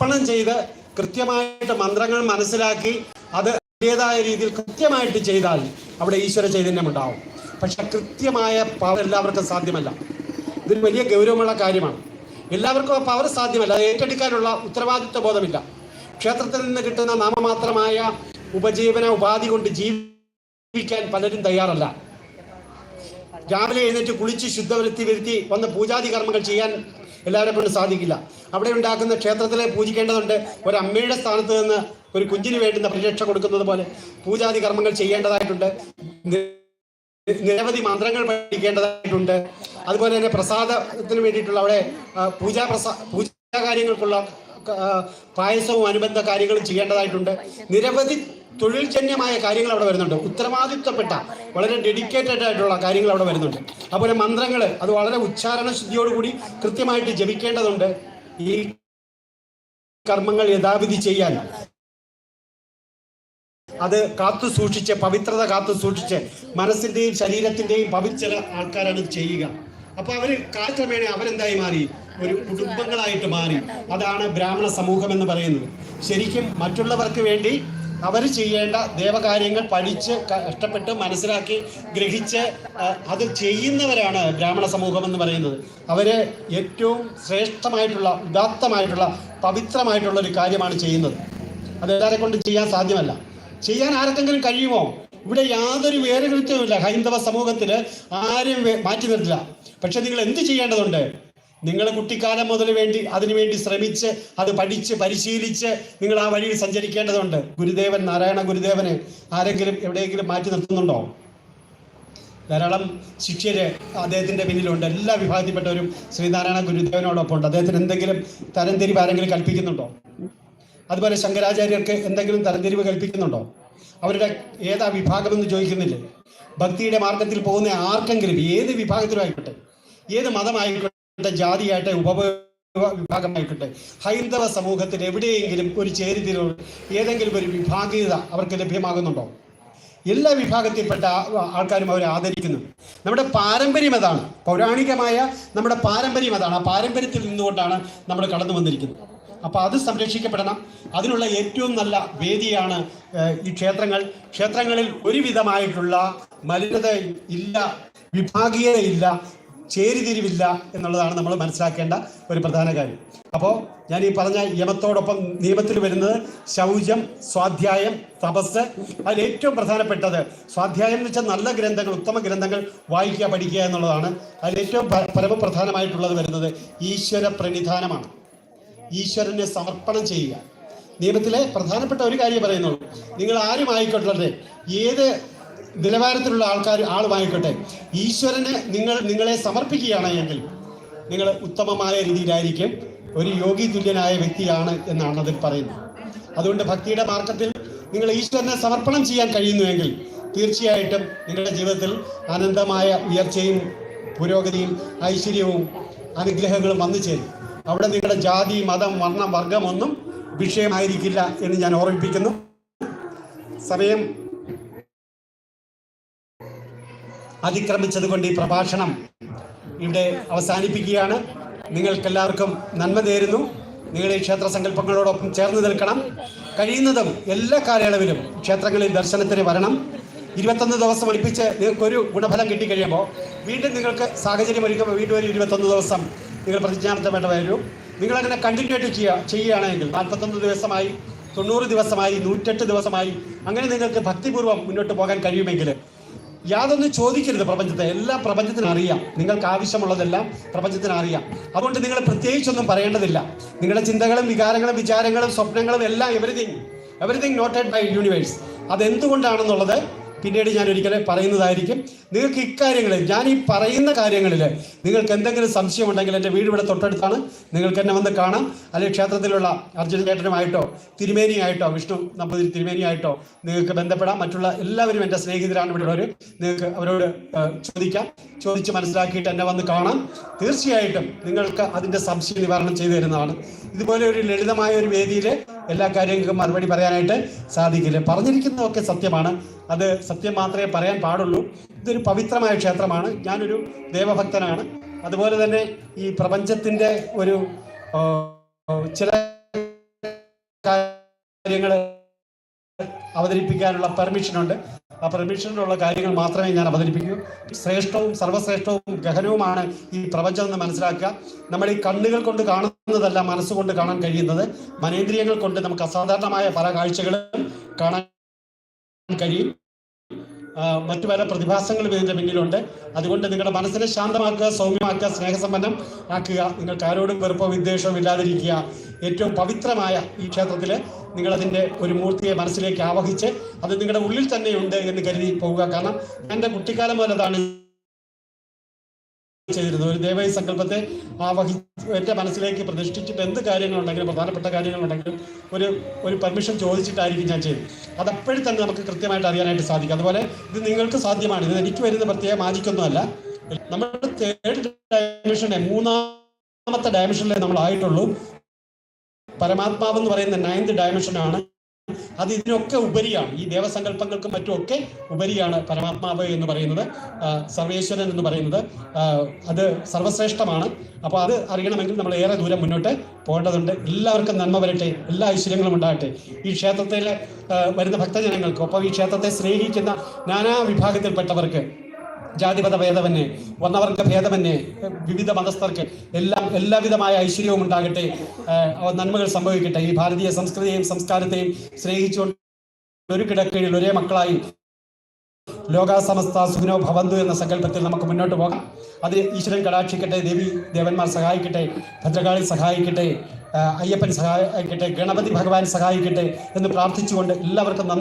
സമർപ്പണം ചെയ്ത് കൃത്യമായിട്ട് മന്ത്രങ്ങൾ മനസ്സിലാക്കി അത് അതിന്റെതായ രീതിയിൽ കൃത്യമായിട്ട് ചെയ്താൽ അവിടെ ഈശ്വര ചൈതന്യം ഉണ്ടാവും. പക്ഷെ കൃത്യമായ പവർ എല്ലാവർക്കും സാധ്യമല്ല. ഇതൊരു വലിയ ഗൗരവമുള്ള കാര്യമാണ്. എല്ലാവർക്കും ആ പവർ സാധ്യമല്ല. അത് ഏറ്റെടുക്കാനുള്ള ഉത്തരവാദിത്വ ബോധമില്ല. ക്ഷേത്രത്തിൽ നിന്ന് കിട്ടുന്ന നാമമാത്രമായ ഉപജീവന ഉപാധി കൊണ്ട് ജീവിക്കാൻ പലരും തയ്യാറല്ല. രാവിലെ എഴുന്നേറ്റ് കുളിച്ച് ശുദ്ധവൃത്തി വരുത്തി വന്ന് പൂജാതി കർമ്മങ്ങൾ ചെയ്യാൻ എല്ലാവരെ കൊണ്ട് സാധിക്കില്ല. അവിടെ ഉണ്ടാക്കുന്ന ക്ഷേത്രത്തിലെ പൂജിക്കേണ്ടതുണ്ട്. ഒരു അമ്മയുടെ സ്ഥാനത്ത് നിന്ന് ഒരു കുഞ്ഞിന് വേണ്ടുന്ന പരിരക്ഷ കൊടുക്കുന്നത് പോലെ പൂജാതി കർമ്മങ്ങൾ ചെയ്യേണ്ടതായിട്ടുണ്ട്. നിരവധി മന്ത്രങ്ങൾ പഠിക്കേണ്ടതായിട്ടുണ്ട്. അതുപോലെ തന്നെ പ്രസാദത്തിന് വേണ്ടിയിട്ടുള്ള അവിടെ പൂജാ പ്രസാ പൂജാ കാര്യങ്ങൾക്കുള്ള പായസവും അനുബന്ധ കാര്യങ്ങളും ചെയ്യേണ്ടതായിട്ടുണ്ട്. നിരവധി തൊഴിൽ ജന്യമായ കാര്യങ്ങൾ അവിടെ വരുന്നുണ്ട്. ഉത്തരവാദിത്വപ്പെട്ട വളരെ ഡെഡിക്കേറ്റഡ് ആയിട്ടുള്ള കാര്യങ്ങൾ അവിടെ വരുന്നുണ്ട്. അതുപോലെ മന്ത്രങ്ങൾ അത് വളരെ ഉച്ചാരണ ശുദ്ധിയോടുകൂടി കൃത്യമായിട്ട് ജപിക്കേണ്ടതുണ്ട്. ഈ കർമ്മങ്ങൾ യഥാവിധി ചെയ്യാൻ. അത് കാത്തു സൂക്ഷിച്ച് പവിത്രത കാത്തു സൂക്ഷിച്ച് മനസ്സിന്റെയും ശരീരത്തിന്റെയും പവിത്ര ആൾക്കാരാണ് ചെയ്യുക. അപ്പൊ അവർ കാലക്രമേണ അവരെന്തായി മാറി? ഒരു കുടുംബങ്ങളായിട്ട് മാറി. അതാണ് ബ്രാഹ്മണ സമൂഹം എന്ന് പറയുന്നത്. ശരിക്കും മറ്റുള്ളവർക്ക് വേണ്ടി അവർ ചെയ്യേണ്ട ദേവകാര്യങ്ങൾ പഠിച്ച് കഷ്ടപ്പെട്ട് മനസ്സിലാക്കി ഗ്രഹിച്ച് അത് ചെയ്യുന്നവരാണ് ബ്രാഹ്മണ സമൂഹം എന്ന് പറയുന്നത്. അവരെ ഏറ്റവും ശ്രേഷ്ഠമായിട്ടുള്ള ഉദാത്തമായിട്ടുള്ള പവിത്രമായിട്ടുള്ള ഒരു കാര്യമാണ് ചെയ്യുന്നത്. അത് എല്ലാരെ കൊണ്ട് ചെയ്യാൻ സാധ്യമല്ല. ചെയ്യാൻ ആർക്കെങ്കിലും കഴിയുമോ? ഇവിടെ യാതൊരു വേറുകൃത്യവുമില്ല ഹൈന്ദവ സമൂഹത്തിൽ ആരും മാറ്റി നിർത്തില്ല. പക്ഷെ നിങ്ങൾ എന്ത് ചെയ്യേണ്ടതുണ്ട്? നിങ്ങൾ കുട്ടിക്കാലം മുതൽ വേണ്ടി അതിനുവേണ്ടി ശ്രമിച്ച് അത് പഠിച്ച് പരിശീലിച്ച് നിങ്ങൾ ആ വഴിയിൽ സഞ്ചരിക്കേണ്ടതുണ്ട്. ഗുരുദേവൻ നാരായണ ഗുരുദേവനെ ആരെങ്കിലും എവിടെയെങ്കിലും മാറ്റി നിർത്തുന്നുണ്ടോ? ധാരാളം ശിഷ്യര് അദ്ദേഹത്തിന്റെ പിന്നിലുണ്ട്. എല്ലാ വിഭാഗത്തിൽപ്പെട്ടവരും ശ്രീനാരായണ ഗുരുദേവനോടൊപ്പം ഉണ്ട്. അദ്ദേഹത്തിന് എന്തെങ്കിലും തരംതിരിവ് ആരെങ്കിലും കൽപ്പിക്കുന്നുണ്ടോ? അതുപോലെ ശങ്കരാചാര്യർക്ക് എന്തെങ്കിലും തരംതിരിവ് കൽപ്പിക്കുന്നുണ്ടോ? അവരുടെ ഏതാ വിഭാഗമെന്ന് ചോദിക്കുന്നില്ലേ? ഭക്തിയുടെ മാർഗത്തിൽ പോകുന്ന ആർക്കെങ്കിലും ഏത് വിഭാഗത്തിലും ആയിക്കോട്ടെ? ഏത് മതമായിക്കോട്ടെ? ജാതിയായിട്ട് ഉപ വിഭാഗമായിക്കോട്ടെ. ഹൈന്ദവ സമൂഹത്തിൽ എവിടെയെങ്കിലും ഒരു ചേരിതിരിവ് ഏതെങ്കിലും ഒരു വിഭാഗീയത അവർക്ക് ലഭ്യമാകുന്നുണ്ടോ? എല്ലാ വിഭാഗത്തിൽപ്പെട്ട ആൾക്കാരും അവരെ ആദരിക്കുന്നു. നമ്മുടെ പാരമ്പര്യം അതാണ്. പൗരാണികമായ നമ്മുടെ പാരമ്പര്യം അതാണ്. ആ പാരമ്പര്യത്തിൽ നിന്നുകൊണ്ടാണ് നമ്മൾ കടന്നു വന്നിരിക്കുന്നത്. അപ്പോൾ അത് സംരക്ഷിക്കപ്പെടണം. അതിനുള്ള ഏറ്റവും നല്ല വേദിയാണ് ഈ ക്ഷേത്രങ്ങൾ. ക്ഷേത്രങ്ങളിൽ ഒരുവിധമായിട്ടുള്ള മലിനത ഇല്ല വിഭാഗീയത ഇല്ല ചേരിതിരിവില്ല എന്നുള്ളതാണ് നമ്മൾ മനസ്സിലാക്കേണ്ട ഒരു പ്രധാന കാര്യം. അപ്പോൾ ഞാൻ ഈ പറഞ്ഞ യമത്തോടൊപ്പം നിയമത്തിൽ വരുന്നത് ശൗചം സ്വാധ്യായം തപസ്. അതിൽ ഏറ്റവും പ്രധാനപ്പെട്ടത് സ്വാധ്യായം എന്ന് വെച്ചാൽ നല്ല ഗ്രന്ഥങ്ങൾ ഉത്തമ ഗ്രന്ഥങ്ങൾ വായിക്കുക പഠിക്കുക എന്നുള്ളതാണ്. അതിൽ ഏറ്റവും പരമപ്രധാനമായിട്ടുള്ളത് വരുന്നത് ഈശ്വര പ്രണിധാനമാണ്. ഈശ്വരനെ സമർപ്പണം ചെയ്യുക. നിയമത്തിലെ പ്രധാനപ്പെട്ട ഒരു കാര്യം പറയുന്നുള്ളൂ. നിങ്ങൾ ആരും ആയിക്കൊള്ളട്ടെ ഏത് നിലവാരത്തിലുള്ള ആൾക്കാർ ആൾ വാങ്ങിക്കട്ടെ. ഈശ്വരന് നിങ്ങൾ നിങ്ങളെ സമർപ്പിക്കുകയാണ് എങ്കിൽ നിങ്ങൾ ഉത്തമമായ രീതിയിലായിരിക്കും. ഒരു യോഗി തുല്യനായ വ്യക്തിയാണ് എന്നാണ് അതിൽ പറയുന്നത്. അതുകൊണ്ട് ഭക്തിയുടെ മാർഗത്തിൽ നിങ്ങൾ ഈശ്വരനെ സമർപ്പണം ചെയ്യാൻ കഴിയുന്നുവെങ്കിൽ തീർച്ചയായിട്ടും നിങ്ങളുടെ ജീവിതത്തിൽ അനന്തമായ ഉയർച്ചയും പുരോഗതിയും ഐശ്വര്യവും അനുഗ്രഹങ്ങളും വന്നു ചേരും. അവിടെ നിങ്ങളുടെ ജാതി മതം വർണം വർഗമൊന്നും വിഷയമായിരിക്കില്ല എന്ന് ഞാൻ ഓർമ്മിപ്പിക്കുന്നു. സമയം അതിക്രമിച്ചത് കൊണ്ട് ഈ പ്രഭാഷണം ഇവിടെ അവസാനിപ്പിക്കുകയാണ്. നിങ്ങൾക്കെല്ലാവർക്കും നന്മ നേരുന്നു. നിങ്ങളുടെ ക്ഷേത്ര സങ്കല്പങ്ങളോടൊപ്പം ചേർന്ന് നിൽക്കണം. കഴിയുന്നതും എല്ലാ കാലയളവിലും ക്ഷേത്രങ്ങളിൽ ദർശനത്തിന് വരണം. ഇരുപത്തൊന്ന് ദിവസം ഒളിപ്പിച്ച് നിങ്ങൾക്ക് ഒരു ഗുണഫലം കിട്ടിക്കഴിയുമ്പോൾ വീണ്ടും നിങ്ങൾക്ക് സാഹചര്യം ഒരുക്കുമ്പോൾ വീണ്ടും ഒരു ഇരുപത്തൊന്ന് ദിവസം നിങ്ങൾ പ്രതിജ്ഞാബദ്ധമായിട്ട് വരും. നിങ്ങളങ്ങനെ കണ്ടിന്യൂ ആയിട്ട് ചെയ്യുക ചെയ്യുകയാണെങ്കിൽ നാൽപ്പത്തൊന്ന് ദിവസമായി തൊണ്ണൂറ് ദിവസമായി നൂറ്റെട്ട് ദിവസമായി അങ്ങനെ നിങ്ങൾക്ക് ഭക്തിപൂർവം മുന്നോട്ട് പോകാൻ കഴിയുമെങ്കിൽ യാതൊന്നും ചോദിക്കരുത് പ്രപഞ്ചത്തെ. എല്ലാ പ്രപഞ്ചത്തിന് അറിയാം. നിങ്ങൾക്ക് ആവശ്യമുള്ളതെല്ലാം പ്രപഞ്ചത്തിന് അറിയാം. അതുകൊണ്ട് നിങ്ങൾ പ്രത്യേകിച്ചൊന്നും പറയേണ്ടതില്ല. നിങ്ങളുടെ ചിന്തകളും വികാരങ്ങളും വിചാരങ്ങളും സ്വപ്നങ്ങളും എല്ലാം everything everything noted by universe അതെന്തുകൊണ്ടാണെന്നുള്ളത് പിന്നീട് ഞാൻ ഒരിക്കലും പറയുന്നതായിരിക്കും. നിങ്ങൾക്ക് ഇക്കാര്യങ്ങളിൽ ഞാൻ ഈ പറയുന്ന കാര്യങ്ങളിൽ നിങ്ങൾക്ക് എന്തെങ്കിലും സംശയം ഉണ്ടെങ്കിൽ എന്റെ വീട് ഇവിടെ തൊട്ടടുത്താണ്. നിങ്ങൾക്ക് എന്നെ വന്ന് കാണാം. അല്ലെങ്കിൽ ക്ഷേത്രത്തിലുള്ള അർജുന ചേട്ടനുമായിട്ടോ തിരുമേനിയായിട്ടോ വിഷ്ണു നമ്പൂതിരി തിരുമേനിയായിട്ടോ നിങ്ങൾക്ക് ബന്ധപ്പെടാം. മറ്റുള്ള എല്ലാവരും എന്റെ സ്നേഹിതരാണ് ഇവിടെ ഉള്ളവർ നിങ്ങൾക്ക് അവരോട് ചോദിക്കാം. ചോദിച്ച് മനസ്സിലാക്കിയിട്ട് എന്നെ വന്ന് കാണാം. തീർച്ചയായിട്ടും നിങ്ങൾക്ക് അതിന്റെ സംശയ നിവാരണം ചെയ്തു തരുന്നതാണ്. ഇതുപോലെ ഒരു ലളിതമായ ഒരു വേദിയിൽ എല്ലാ കാര്യങ്ങൾക്കും മറുപടി പറയാനായിട്ട് സാധിക്കില്ല. പറഞ്ഞിരിക്കുന്നതൊക്കെ സത്യമാണ്. അത് സത്യം മാത്രമേ പറയാൻ പാടുള്ളൂ. ഇതൊരു പവിത്രമായ ക്ഷേത്രമാണ്. ഞാനൊരു ദേവഭക്തനാണ്. അതുപോലെ തന്നെ ഈ പ്രപഞ്ചത്തിന്റെ ഒരു ചില കാര്യങ്ങൾ അവതരിപ്പിക്കാനുള്ള പെർമിഷൻ ഉണ്ട്. പെർമിഷനിലുള്ള കാര്യങ്ങൾ മാത്രമേ ഞാൻ അവതരിപ്പിക്കൂ. ശ്രേഷ്ഠവും സർവശ്രേഷ്ഠവും ഗഹനവുമാണ് ഈ പ്രപഞ്ചം എന്ന് മനസ്സിലാക്കുക. നമ്മൾ ഈ കണ്ണുകൾ കൊണ്ട് കാണുന്നതല്ല മനസ്സുകൊണ്ട് കാണാൻ കഴിയുന്നത്. മനേന്ദ്രിയങ്ങൾ കൊണ്ട് നമുക്ക് അസാധാരണമായ പല കാഴ്ചകളും കാണാൻ കഴിയും. മറ്റു പല പ്രതിഭാസങ്ങളും ഇതിന്റെ പിന്നിലുണ്ട്. അതുകൊണ്ട് നിങ്ങളുടെ മനസ്സിനെ ശാന്തമാക്കുക സൗമ്യമാക്കുക സ്നേഹസമ്പന്നം ആക്കുക. നിങ്ങൾക്ക് ആരോടും വെറുപ്പോ വിദ്വേഷവും ഇല്ലാതിരിക്കുക. ഏറ്റവും പവിത്രമായ ഈ ക്ഷേത്രത്തിൽ നിങ്ങൾ അതിന്റെ ഒരു മൂർത്തിയെ മനസ്സിലേക്ക് ആവഹിച്ച് അത് നിങ്ങളുടെ ഉള്ളിൽ തന്നെയുണ്ട് എന്ന് കരുതി പോവുക. കാരണം എന്റെ കുട്ടിക്കാലം മുതൽ അതാണ് ചെയ്തിരുന്നത് ഒരു ദേവായി സങ്കല്പത്തെ ആവഹി എന്റെ മനസ്സിലേക്ക് പ്രതിഷ്ഠിച്ചിട്ട് എന്ത് കാര്യങ്ങളുണ്ടെങ്കിലും പ്രധാനപ്പെട്ട കാര്യങ്ങളുണ്ടെങ്കിലും ഒരു ഒരു പെർമിഷൻ ചോദിച്ചിട്ടായിരിക്കും ഞാൻ ചെയ്തത്. അതപ്പോഴും തന്നെ നമുക്ക് കൃത്യമായിട്ട് അറിയാനായിട്ട് സാധിക്കും. അതുപോലെ ഇത് നിങ്ങൾക്ക് സാധ്യമാണ്. ഇത് എനിക്ക് വരുന്ന പ്രത്യേക മാജിക്കൊന്നുമല്ല. നമ്മൾ തേർഡ് ഡയമെൻഷനെ മൂന്നാമത്തെ ഡയമെൻഷനിലേ നമ്മൾ ആയിട്ടുള്ളൂ. പരമാത്മാവ് എന്ന് പറയുന്ന നയൻത് ഡയമെൻഷനാണ് അത് ഇതിനൊക്കെ ഉപരിയാണ്. ഈ ദേവസങ്കല്പങ്ങൾക്കും മറ്റുമൊക്കെ ഉപരിയാണ് പരമാത്മാവ് എന്ന് പറയുന്നത്. സർവേശ്വരൻ എന്ന് പറയുന്നത്. അത് സർവശ്രേഷ്ഠമാണ് അപ്പോൾ അത് അറിയണമെങ്കിൽ നമ്മൾ ഏറെ ദൂരം മുന്നോട്ട് പോകേണ്ടതുണ്ട്. എല്ലാവർക്കും നന്മ വരട്ടെ. എല്ലാ ഐശ്വര്യങ്ങളും ഉണ്ടാകട്ടെ. ഈ ക്ഷേത്രത്തിൽ വരുന്ന ഭക്തജനങ്ങൾക്ക് ഒപ്പം ഈ ക്ഷേത്രത്തെ സ്നേഹിക്കുന്ന നാനാ വിഭാഗത്തിൽപ്പെട്ടവർക്ക് ജാതിമത ഭേദമന്യേ വർണവർഗ ഭേദമന്യേ വിവിധ മതസ്ഥർക്ക് എല്ലാം എല്ലാവിധമായ ഐശ്വര്യവും ഉണ്ടാകട്ടെ. നന്മകൾ സംഭവിക്കട്ടെ. ഈ ഭാരതീയ സംസ്കൃതിയെയും സംസ്കാരത്തെയും സ്നേഹിച്ചുകൊണ്ട് ഒരു കിടക്കീഴിൽ ഒരേ മക്കളായി ലോകാസമസ്ത സുഖനോ ഭവന്തു എന്ന സങ്കല്പത്തിൽ നമുക്ക് മുന്നോട്ട് പോകാം. അത് ഈശ്വരൻ കടാക്ഷിക്കട്ടെ ദേവി ദേവന്മാർ സഹായിക്കട്ടെ ഭദ്രകാളി സഹായിക്കട്ടെ അയ്യപ്പൻ സഹായിക്കട്ടെ ഗണപതി ഭഗവാൻ സഹായിക്കട്ടെ എന്ന് പ്രാർത്ഥിച്ചുകൊണ്ട് എല്ലാവർക്കും നന്ദി.